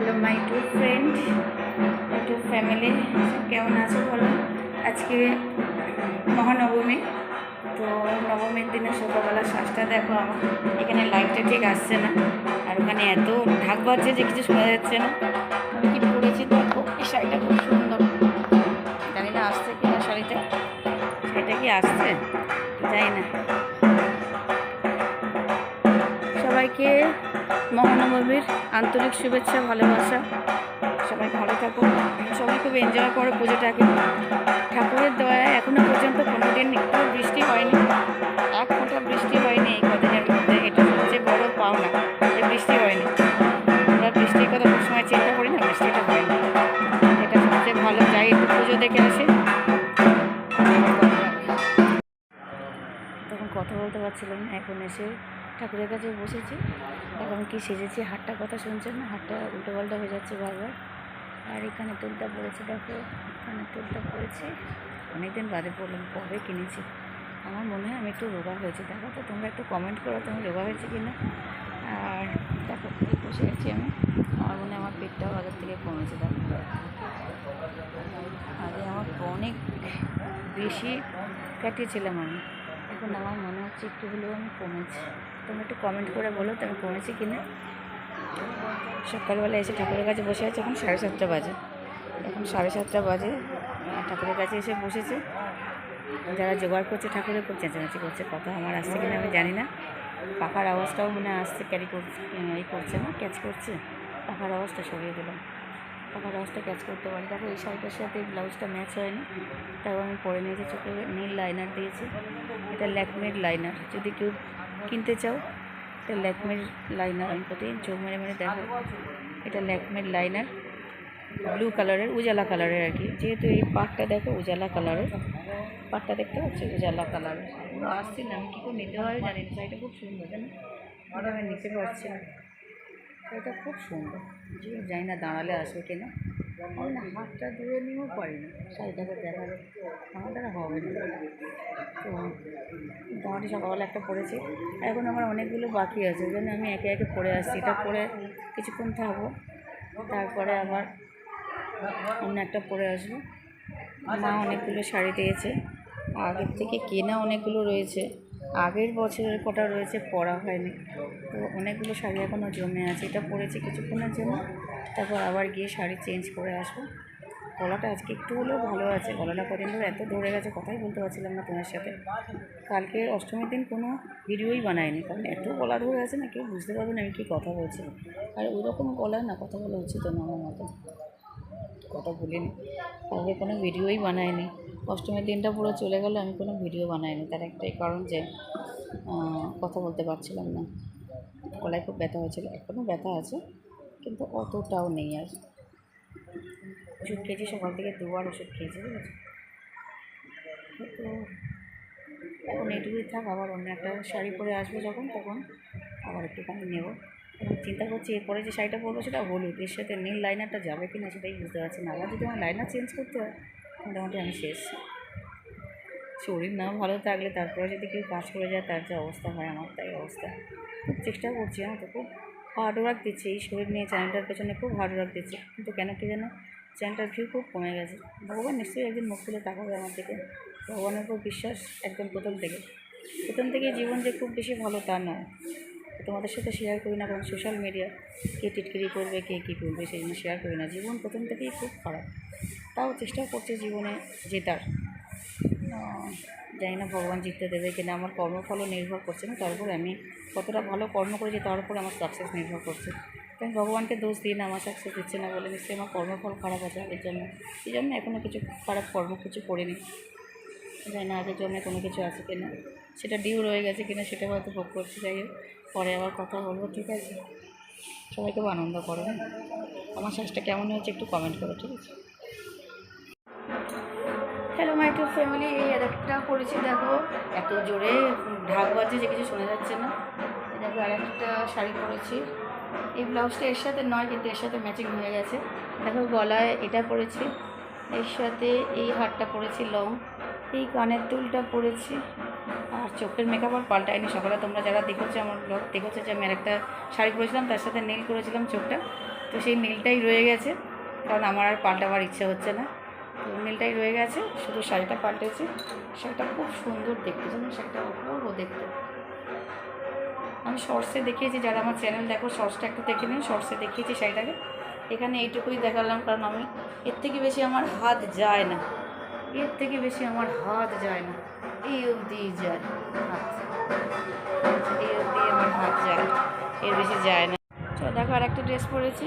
Hello my to friend, my to family, কেমন আছো বলো? আজকে মহানবমী, তো নবমীর দিনে সকালবেলা শ্বাসটা দেখো, আমার এখানে লাইটটা ঠিক আসছে না, আর ওখানে এত ঢাক বাজছে যে কিছু শোনা যাচ্ছে না। আমি কি পরেছি দেখো, এই শাড়িটা খুব সুন্দর। জানি না আসছে কি না শাড়িটা শাড়িটা কি আসছে? জানি না। সবাইকে মহানবমীর আন্তরিক শুভেচ্ছা, ভালোবাসা। সবাই ভালো থাকুন। সবাই খুব এনজয় করো পুজোটাকে। ঠাকুরের দয়ায় এখনও পর্যন্ত কোনো দিন একটু বৃষ্টি হয়নি। এক ফোঁটা বৃষ্টি হয়নি এই কদিনের মধ্যে। এটা সবচেয়ে বড় পাওনা যে বৃষ্টি হয়নি। আমরা বৃষ্টির কথা কোনো সময় চিন্তা করি না, বৃষ্টিটা হয়নি। এটা সবচেয়ে ভালো। যাই একটু পুজো দেখে আসি। তখন কথা বলতে পারছিলাম এখন এসে ঠাকুরের কাছে বসেছি। এখন কি সেজেছি হাটটা কথা শুনছেন না? হাটটা উল্টো পাল্টা হয়ে যাচ্ছে বারবার। আর এখানে টুলটা পড়েছে, দেখো, এখানে টুলটা পড়েছে। অনেকদিন বাদে পড়লাম কবে কিনেছি। আমার মনে হয় আমি একটু রোগা হয়েছি। দেখো তো, তোমরা একটু কমেন্ট করো তুমি রোগা হয়েছে কি না আর দেখো, এই বসে আছি আমি। আমার মনে হয় আমার পেটটাও আগের থেকে কমেছে, দেখো। আগে আমার অনেক বেশি কাটিয়েছিলাম আমি। এখন আমার মনে হচ্ছে একটু হলেও আমি কমেছি। তুমি একটু কমেন্ট করে বলো তো আমি কমেছি কি না সকালবেলা এসে ঠাকুরের কাছে বসে আছে, এখন সাড়ে সাতটা বাজে। এখন সাড়ে সাতটা বাজে ঠাকুরের কাছে এসে বসেছে। যারা জোগাড় করছে, ঠাকুরের খুব চেঁচামেচি করছে, কথা আমার আসছে কিনা আমি জানি না। পাখার আওয়াজটাও মনে আসছে ক্যারি করছে এই করছে না ক্যাচ করছে। পাখার আওয়াজটা সরিয়ে দিলাম। পাখার আওয়াজটা ক্যাচ করতে পারি। দেখো, এই শাড়িটার সাথে ব্লাউজটা ম্যাচ হয়নি। তাও আমি পরে নিয়েছি, চোখে নীল লাইনার দিয়েছি। এটা ল্যাকমির লাইনার যদি কেউ কিনতে চাও? এটা ল্যাকমির লাইনার আমি প্রতিদিন চোখ মেরে মেরে দেখো। এটা ল্যাকমের লাইনার ব্লু কালারের উজালা কালারের আর কি। যেহেতু এই পাটটা দেখো, উজালা কালারের পাটটা দেখতে পাচ্ছি? উজালা কালারের আসছি না, আমি কী করে নিতে হবে জানি শাড়িটা খুব সুন্দর, জানো? এটা আমি নিতে পারছি না। শাড়িটা খুব সুন্দর। জানি না দাঁড়ালে আসবে কিনা। আমি হাতটা ধুয়ে নিয়েও পারি না শাড়িটাকে দেখাবে আমার দ্বারা হবে না। তো মোটামুটি সকালবেলা একটা পরেছি এখন আমার অনেকগুলো বাকি আছে ওই জন্য আমি একে একে পরে আসছি। এটা পরে কিছুক্ষণ থাকব, তারপরে আবার অন্য একটা পরে আসব। মা অনেকগুলো শাড়ি দিয়েছে। আগের থেকে কেনা অনেকগুলো রয়েছে। আগের বছরের কটা রয়েছে পরা হয়নি। তো অনেকগুলো শাড়ি এখনও জমে আছে। এটা পরেছি কিছুক্ষণের জন্য। তারপর আবার গিয়ে শাড়ি চেঞ্জ করে আসব। গলাটা আজকে একটু হলেও ভালো আছে। গলাটা কদিন ধরে এত ধরে গেছে, কথাই বলতে পারছিলাম না তোমার সাথে। কালকে অষ্টমীর দিন কোনো ভিডিওই বানায়নি কারণ এত গলা ধরে আছে না, কেউ বুঝতে পারবে না আমি কী কথা বলছি। আর ওইরকম গলা না, কথা বলা উচিত না আমার মতো। কথা বলিনি। কালকে কোনো ভিডিওই বানায়নি অষ্টমীর দিনটা পুরো চলে গেল, আমি কোনো ভিডিও বানাইনি। তার একটাই কারণ যে কথা বলতে পারছিলাম না। গলায় খুব ব্যথা হয়েছিল, এখনও ব্যথা আছে। কিন্তু অতটাও নেই আর ওষুধ খেয়েছি, সকাল থেকে দুবার ওষুধ খেয়েছি তো এখন এইটুকুই থাক, আবার অন্য একটা শাড়ি পরে আসব যখন, তখন আবার একটুখানি নেব। চিন্তা করছি, এরপরে যে শাড়িটা পরবো সেটা হলুদ, এর সাথে নীল লাইনারটা যাবে কি না সেটাই বুঝতে পারছি না। আবার যদি আমার লাইনার চেঞ্জ করতে হয়, মোটামুটি আমি শেষ। শরীর না ভালো থাকলে, তারপরে যদি কেউ কাজ করে যায়, তার যে অবস্থা হয়, আমার তাই অবস্থা। চেষ্টা করছি হ্যাঁ তো খুব হার্ড ওয়ার্ক দিচ্ছি। এই শরীর নিয়ে চ্যানেলটার পেছনে খুব হার্ড ওয়ার্ক দিচ্ছি। কিন্তু কেন কি যেন চ্যানেলটার ভিউ খুব কমে গেছে। ভগবান নিশ্চয়ই একদিন মুখ তুলে তাকাবে আমার দিকে। ভগবানের উপর বিশ্বাস একদম প্রথম থেকে। প্রথম থেকে জীবন যে খুব বেশি ভালো তা নয়। তোমাদের সাথে শেয়ার করি না কারণ সোশ্যাল মিডিয়া কে টিটকিরি করবে, কে কী করবে সেই জন্য শেয়ার করি না। জীবন প্রথম থেকেই খুব খারাপ। তাও চেষ্টা করছে জীবনে জেতার। জানি না ভগবান জিততে দেবে কিনা আমার কর্মফলও নির্ভর করছে না তার উপর আমি কতটা ভালো কর্ম করেছি তার উপর আমার সাকসেস নির্ভর করছে। আমি ভগবানকে দোষ দিই না, আমার সাকসেস দিচ্ছে না বলে নিশ্চয়ই আমার কর্মফল খারাপ আছে আগের জন্য। এই জন্য এখনও কিছু খারাপ কর্ম কিছু করিনি। জানি না আগের জন্য কোনো কিছু আছে কিনা সেটা ডিউ রয়ে গেছে কিনা সেটা হয়তো ভোগ করছি, যাই হোক। পরে আবার কথা বলব, ঠিক আছে? সবাই খুব আনন্দ করো হ্যাঁ? আমার শ্বাসটা কেমন হয়েছে একটু কমেন্ট করো, ঠিক আছে? হ্যালো মাই টু ফ্যামিলি, এই আর একটা করেছি, দেখো, এত জোরে ঢাক বাজছে যে কিছু শোনা যাচ্ছে না। দেখো, আর একটা শাড়ি পরেছি। এই ব্লাউজটা এর সাথে নয়, কিন্তু এর সাথে ম্যাচিং হয়ে গেছে। দেখো, গলায় এটা পরেছি, এর সাথে এই হারটা পরেছি লং এই কানের দুলটা পরেছি, আর চোখের মেকআপ আর পাল্টায়নি। সকালে তোমরা যারা দেখেছ আমার ব্লগ দেখেছ যে আমি আর একটা শাড়ি পরেছিলাম, তার সাথে নীল করেছিলাম চোখটা। তো সেই নীলটাই রয়ে গেছে, কারণ আমার আর পাল্টাবার ইচ্ছে হচ্ছে না। তো নীলটাই রয়ে গেছে, শুধু শাড়িটা পাল্টেছি। শাড়িটা খুব সুন্দর দেখতে জানো শাড়িটা অপূর্ব দেখতে। আমি শর্টসে দেখিয়েছি, যারা আমার চ্যানেল দেখো শর্টসটা একটু দেখে নিন শর্টসে দেখিয়েছি শাড়িটাকে। এখানে এইটুকুই দেখালাম, কারণ আমি এর থেকে বেশি আমার হাত যায় না। এর থেকে বেশি আমার হাত যায় না। এই অবধি যায় হাত। এই অবধি আমার হাত যায় এর বেশি যায় না। চলো দেখো আর একটা ড্রেস পরেছি।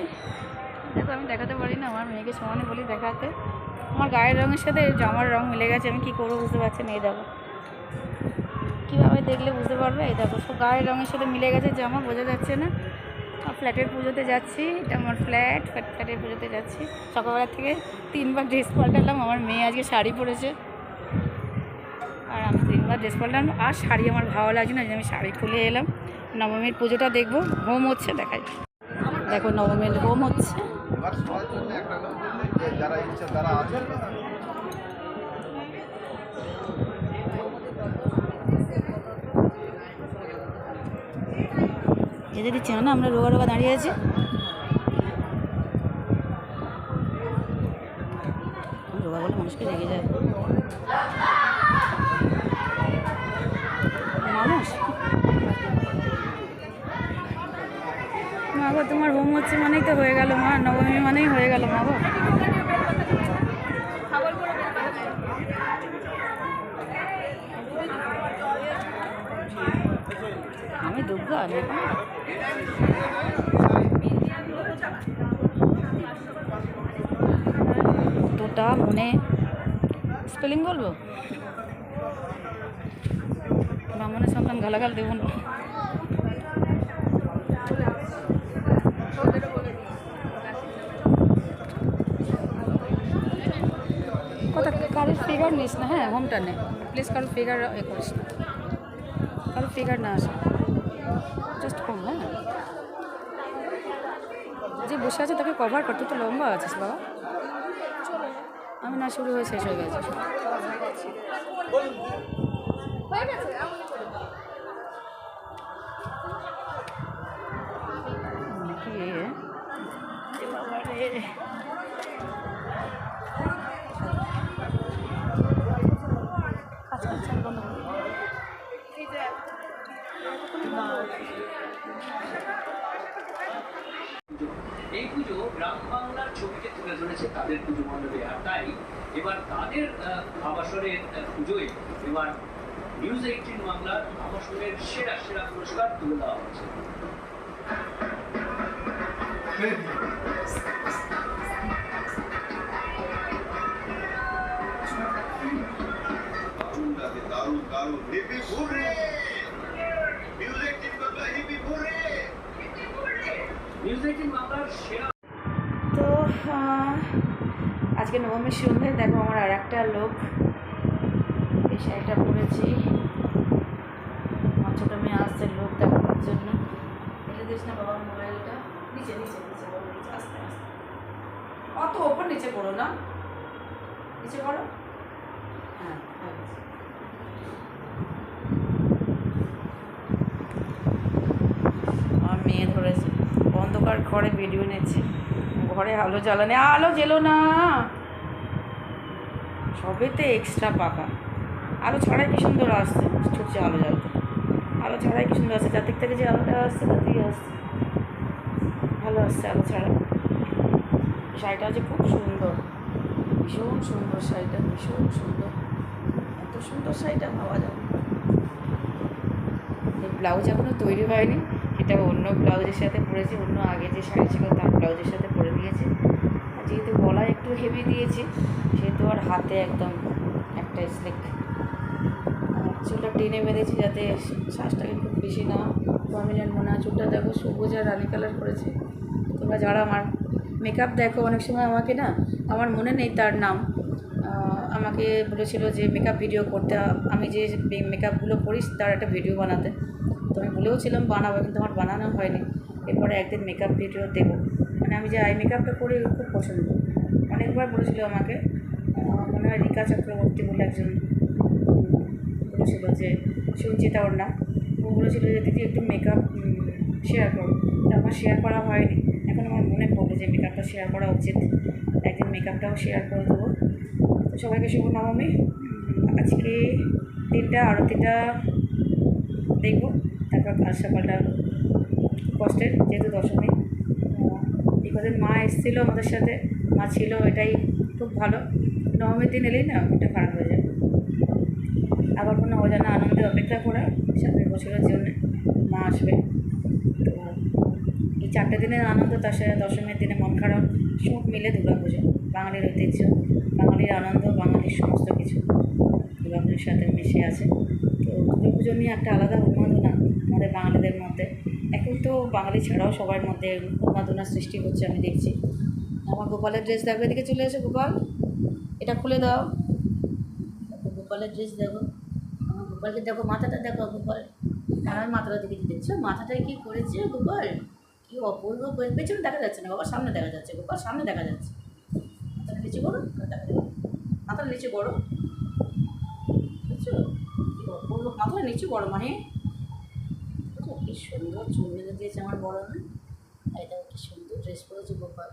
দেখো, আমি দেখাতে পারি না, আমার মেয়েকে সমানে বলি দেখাতে। আমার গায়ের রঙের সাথে জামার রঙ মিলে গেছে, আমি কী করব বুঝতে পারছি না, এই দেখো। কীভাবে দেখলে বুঝতে পারবে? এই দেখো, সব গায়ের রঙের সাথে মিলে গেছে জামা, বোঝা যাচ্ছে না। ফ্ল্যাটের পুজোতে যাচ্ছি, এটা আমার ফ্ল্যাট ফ্ল্যাটের পুজোতে যাচ্ছি। সকালবেলা থেকে তিনবার ড্রেস পাল্টালাম, আমার মেয়ে আজকে শাড়ি পরেছে। আর আমি তিনবার ড্রেস পাল্টালাম, আর শাড়ি আমার ভালো লাগছে না যে আমি শাড়ি খুলে এলাম। নবমীর পুজোটা দেখব, হোম হচ্ছে দেখাই। দেখো, নবমীর হোম হচ্ছে। যে যারা ইচ্ছা তারা আছে। যেতে দিচ্ছে না? আমরা রোগা রোগা দাঁড়িয়ে আছি। রোগা বলে মানুষকে রেগে যায়। মানুষ মা গো তোমার হোম হচ্ছে মানেই তো হয়ে গেল, মা। নবমী মানেই হয়ে গেল, মা গো। আমি দুর্গা তোটা মনে স্পেলিং বলব? ব্রাহ্মণের সন্তান গালাগাল দেবো না কথা ফিগার নিস না হ্যাঁ হোমটা নে। প্লিজ কারও ফিগার এ করিস না। কারও ফিগার না আসে। জাস্ট কম হ্যাঁ। যে বসে আছে তাকে কভার কর, তুই তো লম্বা আছিস বাবা। আমি না, শুরু হয়ে শেষ হয়ে গেছে? এই পুজো গ্রাম বাংলার ছবিকে তুলে ধরেছে তাদের পুজো মণ্ডপে। আর তাই এবার তাদের আবাসনের পুজোয় এবার নিউজ এইটিন বাংলার আবাসনের সেরা সেরা পুরস্কার তুলে দেওয়া হচ্ছে। দারুণ দারুণ। হিপি ঘুরে তো আজকে নবমীর সন্ধ্যে দেখো আমার আর একটা লোক এই শাড়িটা পরেছি আমার ছোটো মেয়ে আসছে লোক দেখানোর জন্য। ফেলে দিস না বাবার মোবাইলটা। নিচে নিচে নিচে বড় নিচে, আস্তে আস্তে। অত ওপর নিচে পড়ো না। নিচে পড়ো। হ্যাঁ হয়ে গেছে। আমার মেয়ে ধরেছে অন্ধকার ঘরে ভিডিও নিচ্ছে ঘরে আলো জ্বালানে, আলো জ্বেলো না। সবেতে এক্সট্রা পাকা। আলো ছাড়াই কি সুন্দর আসছে, ছুটছে আলো জ্বালতে। আলো ছাড়াই কি সুন্দর আসছে যার দিক থেকে যে আলোটা আসছে, তাতেই আসছে। ভালো আসছে আলো ছাড়া। শাড়িটা হচ্ছে খুব সুন্দর, ভীষণ সুন্দর শাড়িটা, ভীষণ সুন্দর। এত সুন্দর শাড়িটা পাওয়া যাবে এই ব্লাউজ এখনও তৈরি হয়নি। এটা অন্য ব্লাউজের সাথে পরেছি, অন্য আগে যে শাড়ি ছিল তার ব্লাউজের সাথে পরে দিয়েছি। আর যেহেতু গলায় একটু হেভি দিয়েছি, সেহেতু আর হাতে একদম একটা স্লিক চুলটা টেনে বেঁধেছি যাতে শ্বাসটাকে খুব বেশি না প্রমিনেন্ট মনে হয় চুলটা দেখো সবুজ আর রানি কালার করেছে। তোমরা যারা আমার মেকআপ দেখো, অনেক সময় আমাকে না, আমার মনে নেই তার নাম। আমাকে বলেছিল যে মেকআপ ভিডিও করতে, আমি যে মেকআপগুলো করিস তার একটা ভিডিও বানাতে। তো আমি বলেও ছিলাম বানাবো, কিন্তু আমার বানানো হয়নি। এরপরে একদিন মেকআপ ভিডিও দেবো। মানে আমি যে আই মেকআপটা করি খুব পছন্দ। অনেকবার বলেছিল আমাকে মনে হয় রিকা চক্রবর্তী বলে একজন বলেছিল যে সঞ্চিতা ওর নাম। ও বলেছিল যে, দিদি, একটু মেকআপ শেয়ার করো। তা আমার শেয়ার করা হয়নি। এখন আমার মনে পড়ল যে মেকআপটা শেয়ার করা উচিত। একদিন মেকআপটাও শেয়ার করে দেবো। তো সবাইকে শুভ নবমী আজকে তিনটা আরতিটা দেখব। তারপর কাল সকালটা কষ্টের, যেহেতু দশমী। কদিন মা এসেছিল আমাদের সাথে, মা ছিল, এটাই খুব ভালো। নবমীর দিন এলেই না ওটা খারাপ হয়ে যায়। আবার কোনো অজানা আনন্দে অপেক্ষা করা সামনের বছরের জন্য মা আসবে। তো, এই চারটে দিনের আনন্দ, তার সাথে দশমীর দিনে মন খারাপ, সব মিলে দুর্গা পুজো বাঙালির ঐতিহ্য, বাঙালির আনন্দ, বাঙালির সমস্ত কিছু দুর্গা পুজোর সাথে মিশে আছে। তো দুর্গা পুজো নিয়ে একটা আলাদা আমাদের বাঙালিদের মধ্যে। এখন তো বাঙালি ছাড়াও সবার মধ্যে উন্মাদনা সৃষ্টি হচ্ছে আমি দেখছি। আমার গোপালের ড্রেস দেখবে এদিকে চলে এসো গোপাল। এটা খুলে দাও। দেখো গোপালের ড্রেস দেখো। আমার গোপালকে দেখো, মাথাটা দেখো গোপাল। আমার মাথাটা দিকে দেখছ মাথাটায় কি করেছে গোপাল? কি অপূর্ব পেছনে দেখা যাচ্ছে না বাবা, সামনে দেখা যাচ্ছে গোপাল, সামনে দেখা যাচ্ছে। মাথাটা নিচে করো দেখা মাথাটা নিচে বুঝছ? অপূর্ব মাথাটা নিচে করো মানে। বুঝছ কি সুন্দর চুল বেঁধে দিয়েছে আমার বড় না এটা কি সুন্দর ড্রেস পরেছে গোপাল।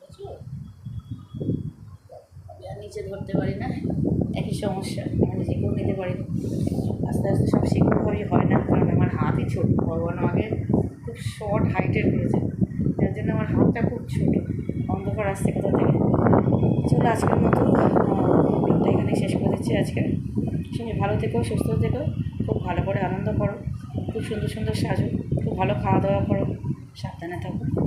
বুঝছ? আমি আর নিচে ধরতে পারি না। একই সমস্যা, আমি নিজেকেও নিতে পারি না। আস্তে আস্তে সব শিক্ষকই হয় না। কারণ আমার হাতই ছোট। ভগবান আমাকে খুব শর্ট হাইটের করেছে। যার জন্য আমার হাতটা খুব ছোট। অন্ধকার আসছে কোথা থেকে? চলো, আজকের মতো এখানে শেষ করে দিচ্ছি আজকে। সবাই ভালো থেকো, সুস্থ থেকো। খুব ভালো করে আনন্দ করো। খুব সুন্দর সুন্দর সাজো। খুব ভালো খাওয়া দাওয়া করো। সাবধানে থাকো।